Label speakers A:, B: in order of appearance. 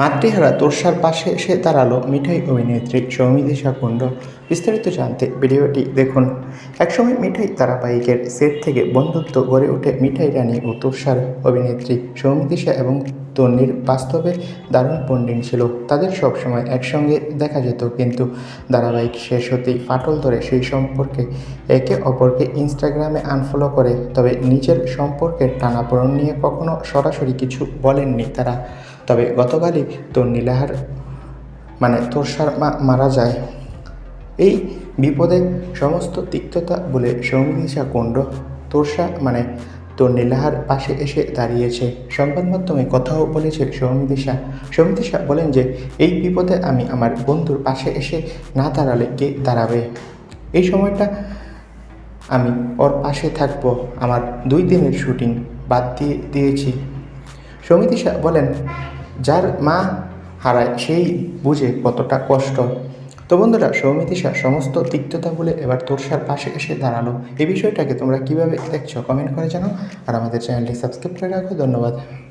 A: মাতৃহারা তোরসার পাশে এসে দাঁড়াল মিঠাই অভিনেত্রী সৌমিদিশা কুণ্ড বিস্তারিত জানতে ভিডিওটি দেখুন। একসময় মিঠাই ধারাবাহিকের সেট থেকে বন্ধুত্ব গড়ে ওঠে মিঠাই রানী ও তোরসার অভিনেত্রী সৌমিদিশা এবং তন্নির বাস্তবে দারুণ বন্ডিং ছিল। তাদের সবসময় একসঙ্গে দেখা যেত, কিন্তু ধারাবাহিক শেষ হতেই ফাটল ধরে সেই সম্পর্কে একে অপরকে ইনস্টাগ্রামে আনফলো করে। তবে নিজের সম্পর্কের টানাপোড়েন নিয়ে কখনো সরাসরি কিছু বলেননি তারা। তবে গতকালই তন্নি লাহার মানে তোরসার মা, মারা যায়। এই বিপদে সমস্ত তিক্ততা বলে সৌমিদিশা কুণ্ড তোরসা মানে তন্নি লাহার পাশে এসে দাঁড়িয়েছে। সংবাদ মাধ্যমে কথাও বলেছে সৌমিদিশা সৌমিদিশা বলেন যে, এই বিপদে আমি আমার বন্ধুর পাশে এসে না দাঁড়ালে কে দাঁড়াবে? এই সময়টা আমি ওর পাশে থাকব। আমার দুই দিনের শুটিং বাদ দিয়ে দিয়েছি। সমিতিশা বলেন যার মা হারায় সেই বুঝে কতটা কষ্ট। তো বন্ধুরা সৌমিতিশা সমস্ত তিক্ততা বলে এবার তোরসার পাশে এসে দাঁড়াল। এই বিষয়টাকে তোমরা কীভাবে দেখছ কমেন্ট করে জানাও। আর আমাদের চ্যানেলটি সাবস্ক্রাইব করে রাখো। ধন্যবাদ।